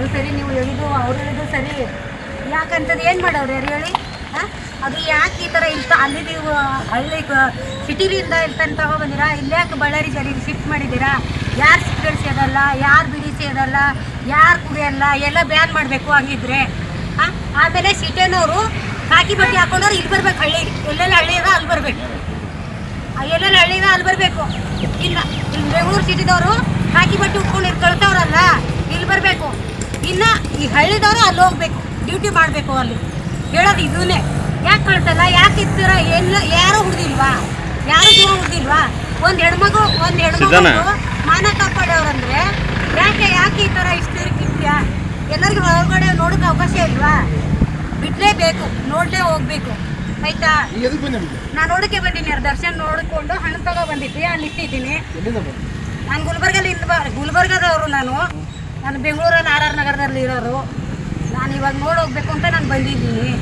ಅವ್ರು ಹೇಳಿದ್ದು ಸರಿ. ಯಾಕಂತದ್ದು ಏನು ಮಾಡೋರು ಯಾರು ಹೇಳಿ? ಹಾಂ? ಅದು ಯಾಕೆ ಈ ಥರ ಇಷ್ಟ ಅಲ್ಲಿ ನೀವು, ಹಳ್ಳಿ ಸಿಟಿಲಿಂದ ಇಲ್ಲಿ ತಗೊಬಂದಿರಾ ಇಲ್ಲಿ ಯಾಕೆ ಬಳ್ಳಾರಿ ಜರಿಗೆ ಶಿಫ್ಟ್ ಮಾಡಿದ್ದೀರಾ? ಯಾರು ಸಿಗರೇಟ್ ಸೇದಲ್ಲ? ಯಾರು ಬಿಡಿ ಸೇದಲ್ಲ? ಯಾರು ಕುಡಿಯಲ್ಲ ಎಲ್ಲ ಬ್ಯಾನ್ ಮಾಡಬೇಕು ಹಂಗಿದ್ರೆ. ಹಾಂ? ಆಮೇಲೆ ಸಿಟಿನವರು ಕಾಕಿ ಬಟ್ಟೆ ಹಾಕೊಂಡವ್ರು ಇಲ್ಲಿ ಬರ್ಬೇಕು ಹಳ್ಳಿ. ಎಲ್ಲೆಲ್ಲ ಹಳ್ಳಿ ಇದೆ ಅಲ್ಲಿ ಬರಬೇಕು. ಎಲ್ಲೆಲ್ಲ ಹಳ್ಳಿನ ಅಲ್ಲಿ ಬರಬೇಕು. ಇಲ್ಲ. ಬೆಂಗಳೂರು ಸಿಟಿದವರು ಕಾಕಿ ಬಟ್ಟೆ ಉಟ್ಕೊಂಡು ಇಲ್ಲಿ ಇಲ್ಲಿ ಬರಬೇಕು. ಈ ಹಳ್ಳಿದವರು ಅಲ್ಲಿ ಹೋಗ್ಬೇಕು ಡ್ಯೂಟಿ ಮಾಡಬೇಕು ಅಲ್ಲಿ. ಹೇಳೋದು ಇದನ್ನೇ. ಯಾಕೆ ಕಳ್ಸಲ್ಲ ಯಾಕೆ ಇರ್ತೀರ? ಎಲ್ಲ ಯಾರು ಹುಡ್ದಿಲ್ವಾ? ಯಾರು ದೂರ ಹುಡ್ದಿಲ್ವಾ? ಒಂದು ಹೆಣ್ಮಗು ಒಂದು? ಹೆಣ್ಮಗು ಮಾನ ಅಂದರೆ ಯಾಕೆ ಯಾಕೆ ಈ ಥರ ಇಷ್ಟು ಇರ್ತೀಯ ಎಲ್ಲರಿಗೂ ಹೊರಗಡೆ ನೋಡೋಕೆ ಅವಕಾಶ ಇಲ್ವಾ? ಬಿಡಲೇಬೇಕು ನೋಡಲೇ ಹೋಗ್ಬೇಕು. ಆಯ್ತಾ? ನಾನು ನೋಡೋಕೆ ಬಂದೀನಿ ಅವ್ರ ದರ್ಶನ ನೋಡಿಕೊಂಡು ಹಣ್ಣು ತಗೋ ಬಂದಿದ್ದೆ ಅಲ್ಲಿ ಇಟ್ಟಿದ್ದೀನಿ ನಾನು ಗುಲ್ಬರ್ಗಲ್ಲಿ ಇಲ್ವಾ ಗುಲ್ಬರ್ಗದವರು ನಾನು. ನಾನು ಬೆಂಗಳೂರಲ್ಲಿ ಆರ್ ಆರ್ ನಗರದಲ್ಲಿ ಇರೋರು ನಾನು ಇವಾಗ ನೋಡಿ ಹೋಗ್ಬೇಕು ಅಂತ ನಾನು ಬಂದಿದ್ದೀನಿ.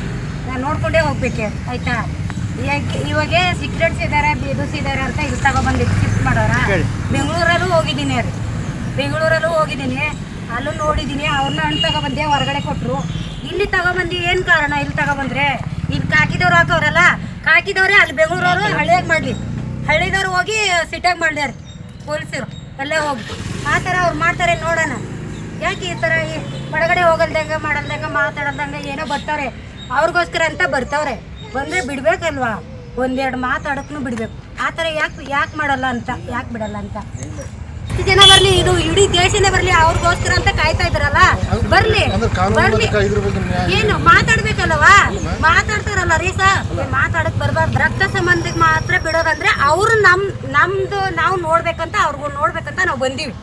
ನಾನು ನೋಡ್ಕೊಂಡೇ ಹೋಗ್ಬೇಕೆ ಆಯ್ತಾ? ಇವಾಗ ಸಿಕ್ರೆಟ್ಸ್ ಇದ್ದಾರೆ ಬೀದೂಸ್ ಇದ್ದಾರೆ ಅಂತ ಇಲ್ಲಿ ತಗೊಬಂದಿದ್ದು ಶಿಫ್ಟ್ ಮಾಡೋರ. ಬೆಂಗಳೂರಲ್ಲೂ ಹೋಗಿದ್ದೀನಿ ರೀ ಬೆಂಗಳೂರಲ್ಲೂ ಹೋಗಿದ್ದೀನಿ. ಅಲ್ಲೂ ನೋಡಿದ್ದೀನಿ ಅವ್ರನ್ನ ಹಣ್ಣು ತಗೊಬಂದೆ ಹೊರಗಡೆ ಕೊಟ್ಟರು ಇಲ್ಲಿ ತಗೊಬಂದು ಏನು ಕಾರಣ? ಇಲ್ಲಿ ತಗೊಬಂದ್ರೆ ಇಲ್ಲಿ ಕಾಕಿದವ್ರು ಹಾಕೋರಲ್ಲ ಕಾಕಿದವ್ರೆ ಅಲ್ಲಿ ಬೆಂಗಳೂರವರು ಹಳ್ಳಿಯಾಗ ಮಾಡಲಿ. ಹಳ್ಳಿದವ್ರು ಹೋಗಿ ಸಿಟಿಯಾಗ ಮಾಡ್ಯಾರ ಪೊಲೀಸರು. ಅಲ್ಲೇ ಹೋಗಿ. ಆ ಥರ ಅವ್ರು ಮಾಡ್ತಾರೆ ನೋಡೋಣ. ಯಾಕೆ ಈ ಥರ ಈ ಒಳಗಡೆ ಹೋಗಲ್ದಂಗೆ ಮಾಡಲ್ದಂಗೆ ಮಾತಾಡಲ್ದಂಗೆ ಏನೋ ಬರ್ತಾರೆ? ಅವ್ರಿಗೋಸ್ಕರ ಅಂತ ಬರ್ತಾವ್ರೆ. ಬಂದರೆ ಬಿಡಬೇಕಲ್ವಾ? ಒಂದೆರಡು ಮಾತಾಡೋಕ್ಕೂ ಬಿಡಬೇಕು. ಆ ಥರ ಯಾಕೆ ಯಾಕೆ ಮಾಡಲ್ಲ ಅಂತ ಯಾಕೆ ಬಿಡಲ್ಲ ಅಂತ? ಜನ ಬರಲಿ ಇದು ಇಡೀ ದೇಶನೇ ಬರಲಿ ಅವ್ರಿಗೋಸ್ಕರ ಅಂತ ಕಾಯ್ತಾ ಇದ್ರಲ್ಲ ಬರಲಿ ಬರಲಿ. ಏನು ಮಾತಾಡ್ಬೇಕಲ್ವಾ ಮಾತಾಡ್ತಾರಲ್ಲ ರೀ ಸರ್. ಮಾತಾಡಕ್ ಬರಬಾರ್ದು. ರಕ್ತ ಸಂಬಂಧಕ್ಕೆ ಮಾತ್ರ ಬಿಡೋದಂದ್ರೆ ಅವರು ನಮ್ ನಮ್ದು ನಾವು ನೋಡ್ಬೇಕಂತ ಅವ್ರಿಗೂ ನೋಡ್ಬೇಕಂತ ನಾವು ಬಂದೀವಿ.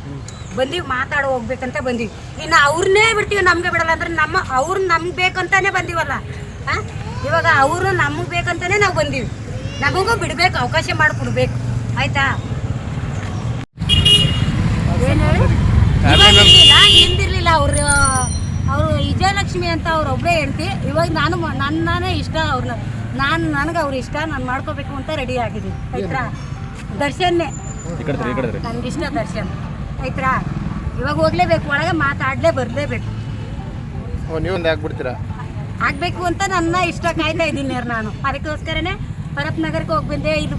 ಬಂದೀವಿ ಮಾತಾಡೋ ಹೋಗ್ಬೇಕಂತ ಬಂದೀವಿ. ಇನ್ನು ಅವ್ರನ್ನೇ ಬಿಡ್ತೀವಿ ನಮಗೆ ಬಿಡಲ್ಲ. ಅಂದ್ರೆ ನಮ್ಮ ಅವ್ರು ನಮ್ಗೆ ಬೇಕಂತಾನೆ ಬಂದೀವಲ್ಲ. ಹಾಂ ಇವಾಗ ಅವರು ನಮಗೆ ಬೇಕಂತಾನೆ ನಾವು ಬಂದೀವಿ. ನಮಗೂ ಬಿಡ್ಬೇಕು ಅವಕಾಶ ಮಾಡಿಕೊಡ್ಬೇಕು. ಆಯ್ತಾ? ಹಿಂದಿರ್ಲಿಲ್ಲ ಅವ್ರು. ಅವರು ವಿಜಯಲಕ್ಷ್ಮಿ ಅಂತ ಅವ್ರು ಒಬ್ಬರೇ ಹೇಳ್ತಿ ಇವಾಗ ನಾನು ನನ್ನೇ ಇಷ್ಟ ಅವ್ರನ್ನ ನಾನು ನನಗೆ ಅವ್ರು ಇಷ್ಟ ನಾನು ಮಾಡ್ಕೋಬೇಕು ಅಂತ ರೆಡಿ ಆಗಿದ್ದೀನಿ. ಆಯ್ತಾ? ದರ್ಶನ್ನೇ. ನನಗೆ ಇಷ್ಟ ದರ್ಶನ್. ಆಯ್ತಾ ಇವಾಗ ಹೋಗ್ಲೇಬೇಕು ಒಳಗೆ ಮಾತಾಡಲೇ ಬರಲೇಬೇಕು. ಓ ಒಂದು ಹಾಕ್ಬಿಡ್ತೀರಾ ಆಗ್ಬೇಕು ಅಂತ ನನ್ನ ಇಷ್ಟ ಕಾಯ್ತಾ ಇದ್ದೀನಿ ನಾನು. ಅದಕ್ಕೋಸ್ಕರನೇ ಪರಪ್ ನಗರಕ್ಕೆ ಹೋಗ್ಬಂದೆ ಇದು